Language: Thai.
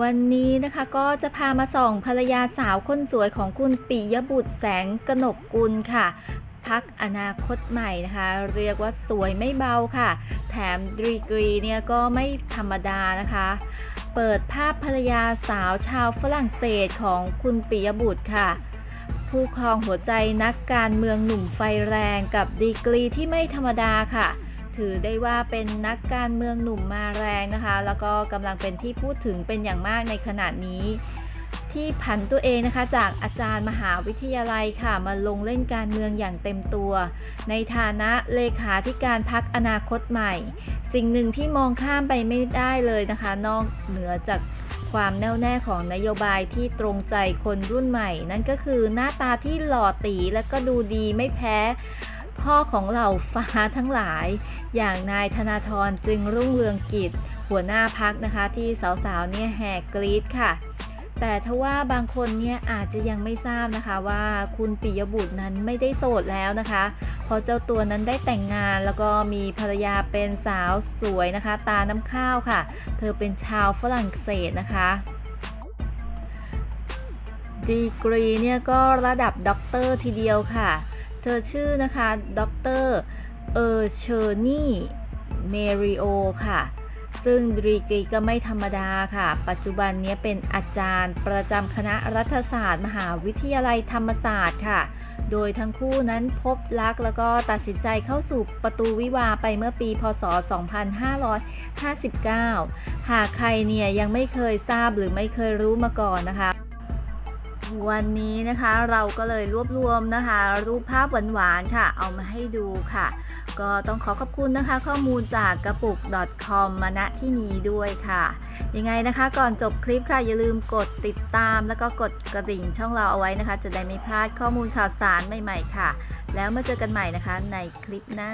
วันนี้นะคะก็จะพามาส่องภรรยาสาวคนสวยของคุณปิยบุตรแสงกนกกุลค่ะพักอนาคตใหม่นะคะ เรียกว่าสวยไม่เบาค่ะ แถมดีกรีเนี่ยก็ไม่ธรรมดานะคะ เปิดภาพภรรยาสาวชาวฝรั่งเศสของคุณปิยบุตรค่ะ ผู้ครองหัวใจนักการเมืองหนุ่มไฟแรงกับดีกรีที่ไม่ธรรมดาค่ะ ถือได้ว่าเป็นนักการเมืองหนุ่มมาแรงนะคะ แล้วก็กำลังเป็นที่พูดถึงเป็นอย่างมากในขณะนี้ ที่ผันตัวเองนะคะ จากอาจารย์มหาวิทยาลัยค่ะ มาลงเล่นการเมืองอย่างเต็มตัว ในฐานะเลขาธิการพักอนาคตใหม่ สิ่งหนึ่งที่มองข้ามไปไม่ได้เลยนะคะ นอกเหนือจากความแน่วแน่ของนโยบายที่ตรงใจคนรุ่นใหม่ นั่นก็คือหน้าตาที่หล่อตีและก็ดูดีไม่แพ้ พ่อของเหล่าฟ้าทั้งหลาย อย่างนายธนาธรจึงรุ่งเรืองกิจ หัวหน้าพักนะคะที่สาวๆเนี่ยแหกกรี๊ดค่ะ แต่ทว่าบางคนเนี่ยอาจจะยังไม่ทราบนะคะว่าคุณปิยบุตรนั้นไม่ได้โสดแล้วนะคะเพราะเจ้าตัวนั้นได้แต่งงานแล้วก็มีภรรยาเป็นสาวสวยนะคะ ตาน้ำข้าวค่ะ เธอเป็นชาวฝรั่งเศสนะคะดีกรีเนี่ยก็ระดับด็อกเตอร์ทีเดียวค่ะ ธอชื่อนะคะ ดร เออร์เชอร์นี่เมริโอค่ะ ซึ่งดีกรีก็ไม่ธรรมดาค่ะ ปัจจุบันนี้เป็นอาจารย์ประจำคณะรัฐศาสตร์ มหาวิทยาลัยธรรมศาสตร์ค่ะ โดยทั้งคู่นั้นพบรักแล้วก็ตัดสินใจเข้าสู่ประตูวิวาไปเมื่อปี พศ 2559 หากใครเนี่ยยังไม่เคยทราบหรือไม่เคยรู้มาก่อนนะคะ วันนี้นะคะเราก็เลยรวบรวมนะคะ รูปภาพหวานๆค่ะ เอามาให้ดูค่ะ ก็ต้องขอขอบคุณนะคะ ข้อมูลจากกระปุก .com มาณที่นี้ด้วยค่ะ ยังไงนะคะ ก่อนจบคลิปค่ะ อย่าลืมกดติดตาม แล้วก็กดกระดิ่งช่องเราเอาไว้นะคะ จะได้ไม่พลาดข้อมูลข่าวสารใหม่ ๆ ค่ะ แล้วมาเจอกันใหม่นะคะในคลิปหน้า